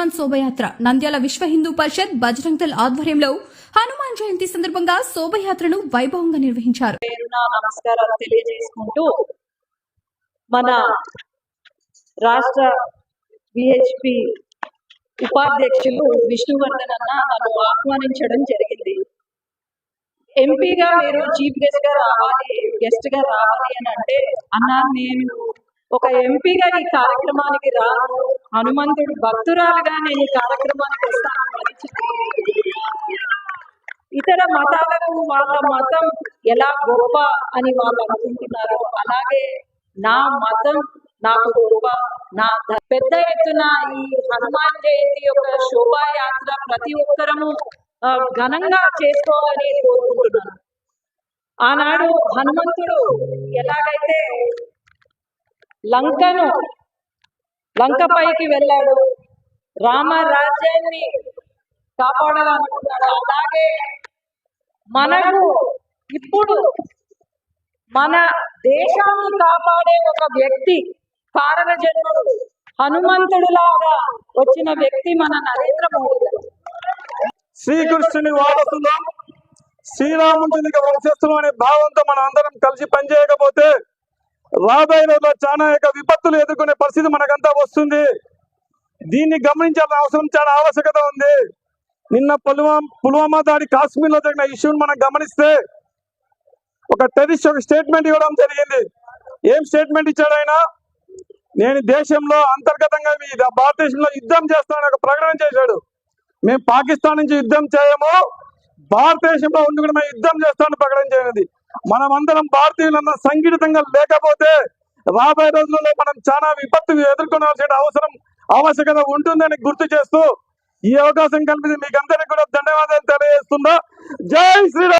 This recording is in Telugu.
హనుమాన్ శోభయాత్ర. నంద్యాల విశ్వ హిందూ పరిషత్ బజరంగ్ దళ్ ఆధ్వర్యంలో హనుమాన్ జయంతి సందర్భంగా శోభయాత్రను వైభవంగా నిర్వహించారు. నమస్కారాలు తెలియజేసుకుంటూ మన రాష్ట్ర విహెచ్పి ఉపాధ్యక్షులు విష్ణువర్ధన్ అన్న నన్ను ఆహ్వానించడం జరిగింది. ఎంపీగా మీరు చీఫ్ గెస్ట్గా రావాలి గెస్ట్గా రావాలి అని అంటే అన్న నేను ఒక ఎంపీగా ఈ కార్యక్రమానికి రా హనుమంతుడు భక్తురాలుగా నేను ఈ కార్యక్రమానికి వస్తాను ఇతర మతాలకు వాళ్ళ మతం ఎలా గొప్ప అని వాళ్ళు అనుకుంటున్నారు అలాగే నా మతం నాకు గొప్ప. నా పెద్ద ఎత్తున ఈ హనుమాన్ జయంతి యొక్క శోభాయాత్ర ప్రతి ఒక్కరము ఘనంగా చేసుకోవాలని కోరుకుంటున్నాను. ఆనాడు హనుమంతుడు ఎలాగైతే లంకను లంకపైకి వెళ్ళాడు. రామ రాజ్యాన్ని కాపాడాలనుకున్నాడు. అలాగే మనకు ఇప్పుడు మన దేశాన్ని కాపాడే ఒక వ్యక్తి కారణ జన్ముడు హనుమంతుడులాగా వచ్చిన వ్యక్తి మన నరేంద్ర మోడీ శ్రీకృష్ణుని వారసులం శ్రీరాముని వంశస్థులు అనే భావంతో మనం అందరం కలిసి పనిచేయకపోతే రాబోయే రోజుల్లో చాలా యొక్క విపత్తులు ఎదుర్కొనే పరిస్థితి మనకంతా వస్తుంది. దీన్ని గమనించాల్సిన అవసరం చాలా ఆవశ్యకత ఉంది. నిన్న పుల్వామా పుల్వామా దాడి కాశ్మీర్లో జరిగిన ఇష్యూని మనం గమనిస్తే ఒక టెరిస్ట్ ఒక స్టేట్మెంట్ ఇవ్వడం జరిగింది. ఏం స్టేట్మెంట్ ఇచ్చాడు ఆయన? నేను దేశంలో అంతర్గతంగా మీ భారతదేశంలో యుద్ధం చేస్తానని ఒక ప్రకటన చేశాడు. మేము పాకిస్తాన్ నుంచి యుద్ధం చేయము భారతదేశంలో ఉండి కూడా మేము యుద్ధం చేస్తామని ప్రకటన చేయనది. మనం అందరం భారతీయులందరం సంఘటితంగా లేకపోతే రాబోయే రోజుల్లో మనం చాలా విపత్తు ఎదుర్కొనాల్సిన అవసరం ఆవశ్యకత ఉంటుందని గుర్తు చేస్తూ ఈ అవకాశం కల్పించి మీకు అందరికీ కూడా ధన్యవాదాలు తెలియజేస్తుందా జై శ్రీరామ్!